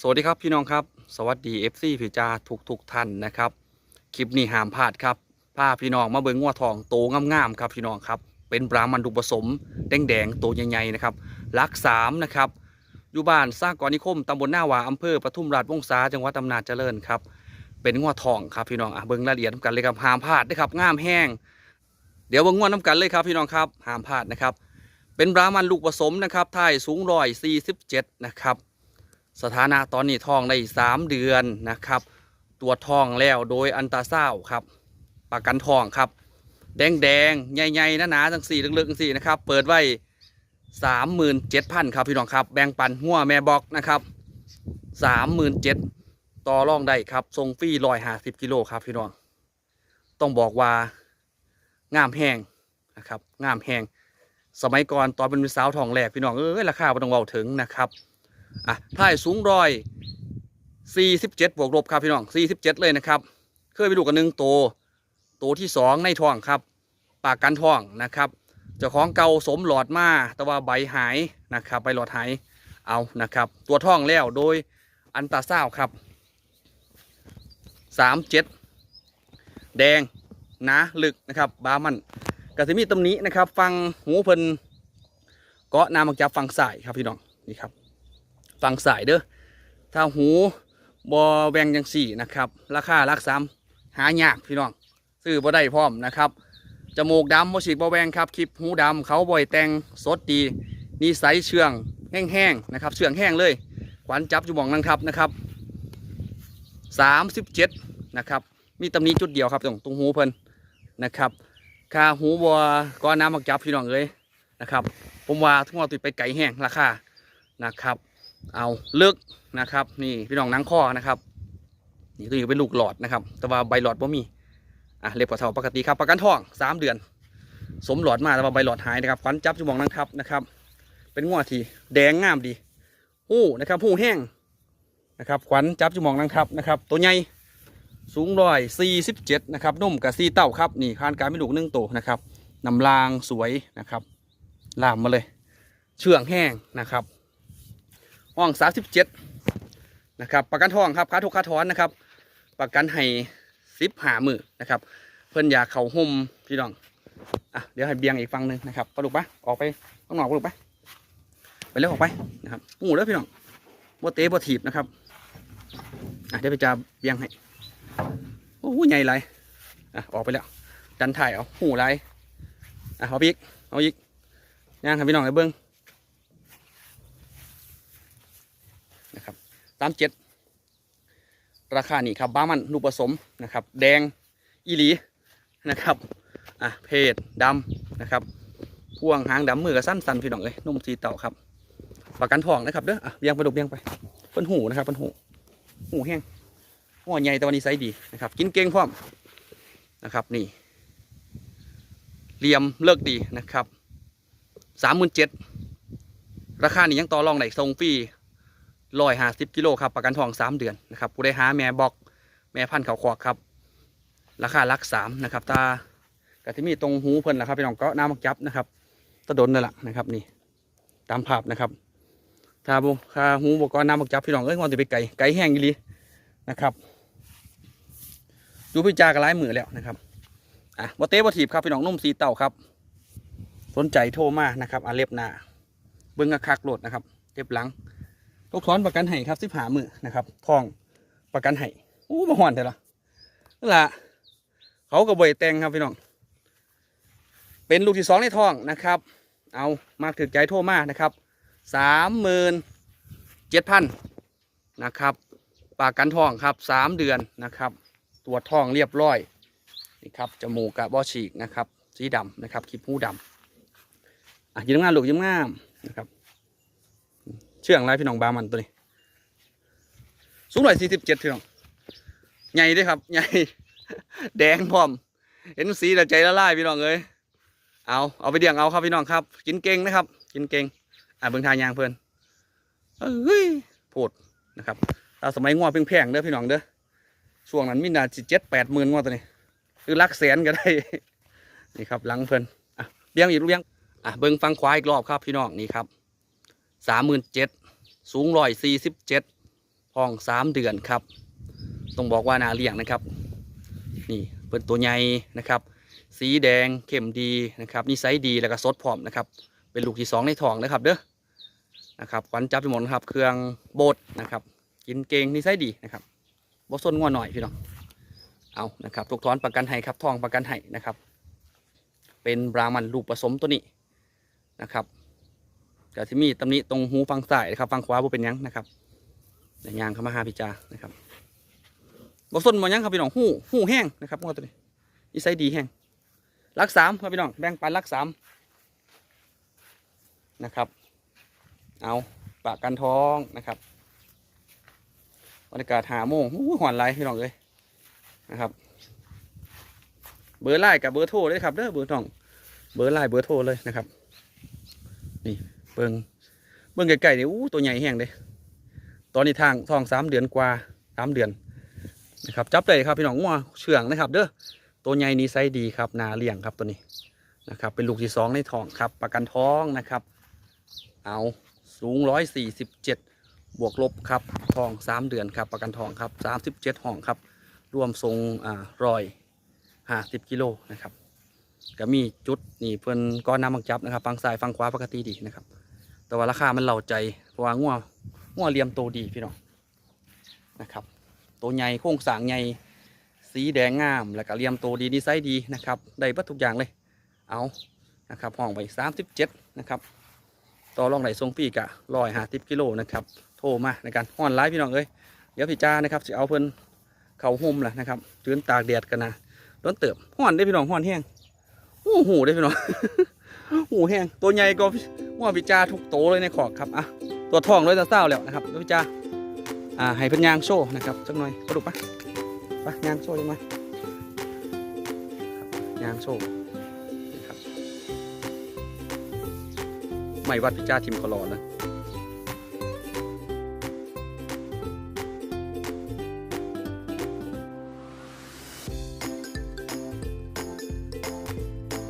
สวัสดีครับพี่น้องครับ สวัสดี FC ผิจาทุกทุกๆท่านนะครับ คลิปนี้ห้ามพลาดครับพาพี่น้องมาเบิ่งงัวทองโตงามๆครับพี่น้องครับ เป็นบรามันดุผสม แดงๆโตใหญ่ๆนะครับลักสามนะครับอยู่บ้านสร้างกรนิคมตำบลหน้าวาอำเภอปทุมราชวงศาจังหวัดอำนาจเจริญครับเป็นงัวทองครับพี่น้องอะเบิ่งรายละเอียดนำกันเลยครับห้ามพลาดนะครับงามแห้ง เดี๋ยวเบิ่งงัวน้ำกันเลยครับพี่น้องครับห้ามพลาดนะครับ เป็นบรามันลูกผสมนะครับไทยสูงร้อยสี่สิบเจ็ดนะครับ สถานะตอนนี้ท้องได้สามเดือนนะครับ ตัวท้องแล้วโดยอันตาซาวด์ครับ ประกันทองครับ แดงแดงๆใหญ่ๆหนาๆทั้งสี่ลึกๆทั้งสี่นะครับ เปิดไว้สามหมื่นเจ็ดพันครับพี่น้องครับ แบ่งปันหัวแม่บอกนะครับสามหมื่นเจ็ดต่อรองได้ครับทรงฟรีร้อยห้าสิบกิโลครับพี่น้อง ต้องบอกว่างามแห้งนะครับงามแห้งสมัยก่อนตอนเป็นสาวทองแหลกพี่น้องเอ้ยราคาไม่ต้องเว้าถึงนะครับ อะท่ายสูงร้อยสี่สิบเจ็ดบวกลบครับพี่น้องสี่สิบเจ็ดเลยนะครับ เคยไปดูกันหนึ่งโตวโตวที่สองในท้องครับ ปากกันท้องนะครับเจ้าของเก่าสมหลอดมาแต่ว่าใบหายนะครับใบหลอดหายเอานะครับ ตัวท้องแล้วโดยอันตาซาวด์ครับสามเจ็ดแดงหนาลึกนะครับบามันกระสิมีตำหนี้นะครับ ฟังหูเพิ่นเกาะน้ำมักจับฟังสายครับพี่น้องนี่ครับ ฟังสายเด้อถ้าหูบอแวงจังสี่นะครับ ราคารักสามหายากพี่น้องซื้อบ่ได้พร้อมนะครับจมูกดำบ่ฉีดบ่แวงครับคลิปหูดำเขาบ่อยแต่งสดดีนิสัยเชื่องแห้งๆนะครับเชื่องแห้งเลยขวัญจับอยู่หมองนังทับนะครับสามสิบเจ็ดนะครับมีตำหนี้จุดเดียวครับตรงตรงหูเพิ่นนะครับค่าหูบัวก้อนน้ำมักจับพี่น้องเลยนะครับ ผมว่าทุกคนติดไปไก่แห้งราคานะครับ เอาเลือกนะครับ นี่พี่น้องนังข้อนะครับนี่ตัวนี้เป็นลูกหลอดนะครับ แต่ว่าใบหลอดบ่มีอะเล็บกว่าเท่าปกติครับประกันทองสามเดือน สมหลอดมาแต่ว่าใบหลอดหายนะครับฟันจับจุมองนังทับนะครับ เป็นงวทีแดงงามดีหู้นะครับหู้แห้งนะครับขวัญจับจุมองนังทับนะครับ ตัวใหญ่สูงร้อยสี่สิบเจ็ดนะครับนุ่มกับซีเต้าครับนี่คานการไม่ลูกนึ่งโตนะครับนำรางสวยนะครับลามมาเลย เชื่องแห้งนะครับ ห้องสามสิบเจ็ดนะครับ ประกันทองครับค่าทุกค่าถอนนะครับ ประกันให้สิบหามือนะครับ เพื่อนอยากเขาห่มพี่น้องอะเดี๋ยวให้เบียงอีกฝั่งหนึ่งนะครับปลาดุกปะออกไปข้างนอกปลาดุกปะไปเร็วออกไปนะครับหูแล้วพี่น้องบัเตะบัถีบนะครับอะเดี๋ยวไปจาเบียงให้โอ้โหใหญ่ไรอะออกไปแล้ว ดันถ่ายเอาหูไรอะเอาอีกเอาอีกย่างครับพี่น้องไปเบิ้ง สามเจ็ดราคานี่ครับบ้ามันลูกผสมนะครับ แดงอีหลีนะครับอะเพศดำนะครับพ่วงหางดำมือกับสั้นสันพี่น้องเลยนุ่มสีเต่าครับประกันทองนะครับเด้ออะเบี้ยงไปดูเบี้ยงไปเป็นหูนะครับเป็นหูหูแห้งหัวใหญ่แต่วันนี้ไซส์ดีนะครับ กินเก่งพร้อมนะครับนี่เหลี่ยมเลิกดีนะครับสามหมื่นเจ็ดราคานี้ยังต่อรองไหนทรงฟรี ร้อยห้าสิบกิโลครับประกันทองสามเดือนนะครับผู้ได้หาแม่บอกแม่พันธุ์เขาคอกครับ ราคาลักสามนะครับตากระที่มีตรงหูเพิ่นนะครับพี่น้องก็น้ำมักจับนะครับตะดนนั่นแหละนะครับนี่ ตามภาพนะครับถ้าบุถ้าหูบกรน้ำมักจับพี่น้องเอ้ยงอนจะไปไก่ไก่แห้งอีหลีนะครับดูพิจารกันหลายมือแล้วนะครับอะบเต้บถีบครับพี่น้องนุ่มสีเต่าครับ สนใจโทรมานะครับอาเล็บหน้าเบิ้งกระคักโหลดนะครับเล็บหลัง ลูกถอนประกันให้ครับสิบหามือนะครับทองประกันให้อู้มาหอนเถอะละนั่นละเขาก็บ่อยแตงครับพี่น้อง เป็นลูกที่สองในท้องนะครับ เอามาถึกใจโทรมานะครับสามหมื่นเจ็ดพันนะครับประกันทองครับสามเดือนนะครับตัวจทองเรียบร้อยนี่ครับจมูกกับบอฉีกนะครับ สีดำนะครับคลิปหูดำอะยิ้มงามลูกยิ้มงามนะครับ เชื่องไรพี่น้องบามันตัวนี้ สูงหน่อยสี่สิบเจ็ดพี่น้อง ใหญ่ด้วยครับ ใหญ่ แดงพร้อม เห็นสีแต่ใจละลายพี่น้องเอ้ยเอา เอาไปเดี่ยงเอาครับพี่น้องครับ กินเก่งนะครับ กินเก่ง อะเบิ่งทางยางเพื่อนเอ้ยโพดนะครับตาสมัยงอแพงๆเด้อพี่น้องเด้อ ช่วงนั้นมีนาจิเจ็ดแปดหมื่นงอตัวนี้ คือลักแสนก็ได้ นี่ครับหลังเพื่อนอะเบี้ยงอีกลูกเบี้ยงอะเบิ่งฟังควายอีกรอบครับพี่น้องนี่ครับ สามหมื่นเจ็ดสูงร้อยสี่สิบเจ็ดท้องสามเดือนครับ ต้องบอกว่านาเลี้ยงนะครับ นี่เป็นตัวใหญ่นะครับ สีแดงเข้มดีนะครับนิสัยดีแล้วก็สดพร้อมนะครับ เป็นลูกที่สองในท้องนะครับเด้อนะครับขวัญจับไปหมดนครับ เครื่องโบดนะครับ กินเก่งนิสัยดีนะครับบ่ซนงัวหน่อยพี่น้องเอานะครับทุกถอนประกันให้ครับทองประกันให้นะครับ เป็นบรามันลูกผสมตัวนี้นะครับ ก็ที่มีตำหนิตรงหูฟังซ้ายนะครับฟังขวาบ่เป็นยังนะครับในยางเข้ามาหาพี่จานะครับบ่ซนบ่ยังครับพี่น้องหูหูแห้งนะครับงัวตัวนี้นิสัยดีแห้งรักสามครับพี่น้องแบ่งปันรักสามนะครับเอาปากกันท้องนะครับบรรยากาศหาโมงอู้หวานไรพี่น้องเลยนะครับ เบอร์ไลน์กับเบอร์โทรเลยครับเด้อเบอร์น้อง เบอร์ไลน์เบอร์โทรเลยนะครับ เบิ้งเบิ้งไก่ๆนี่อู้ตัวใหญ่แห้งเลยตอนนี้ทางทองสามเดือนกว่าสามเดือนนะครับจับเลยครับพี่น้องงัวเชื่องนะครับ เด้อตัวใหญ่นี้ไซดีครับนาเลี้ยงครับตัวนี้นะครับ เป็นลูกที่สองในท้องครับ ประกันท้องนะครับ เอาสูงร้อยสี่สิบเจ็ดบวกลบครับทองสามเดือนครับ ประกันทองครับสามสิบเจ็ดห้องครับ รวมทรงอ่ารอยห้าสิบกิโลนะครับก็มีจุดนี่เพิ่อนก้อนน้ำบังจับนะครับฟังซ้ายฟังขวาปกติดีนะครับ แต่ว่าราคามันเหล่าใจเพราะว่างัวงัวเหลี่ยมโตดีพี่น้องนะครับตัวใหญ่โค้งสางใหญ่สีแดงงาม แล้วก็เหลี่ยมโตดีดีไซน์ดีนะครับได้บิดทุกอย่างเลย เอานะครับห้องไปสามสิบเจ็ดนะครับต่อรองไหลทรงปีกะร้อยห้าสิบกิโลนะครับโทรมาในการห้อนไลฟ์พี่น้องเอ้ยเดี๋ยวพี่จ้านะครับจะเอาเพิ่นเข่าห่มแหละนะครับจืนตากแดดกันนะร้อนเติบห้อนได้พี่น้องห้อนแห้งโอ้โหได้พี่น้องหูแห้งตัวใหญ่ก็ ว่วพิจาทุกโตเลยในขอกครับอะตัวทองเลยตาเศร้าแล้วนะครับตัวพิจาอ่าให้เป็นยางโซ่นะครับสักหน่อยกระดูกปะปะยางโซ่ยังไงยางโซ่นะครับไม่วัดพิจาทิมคลอนะ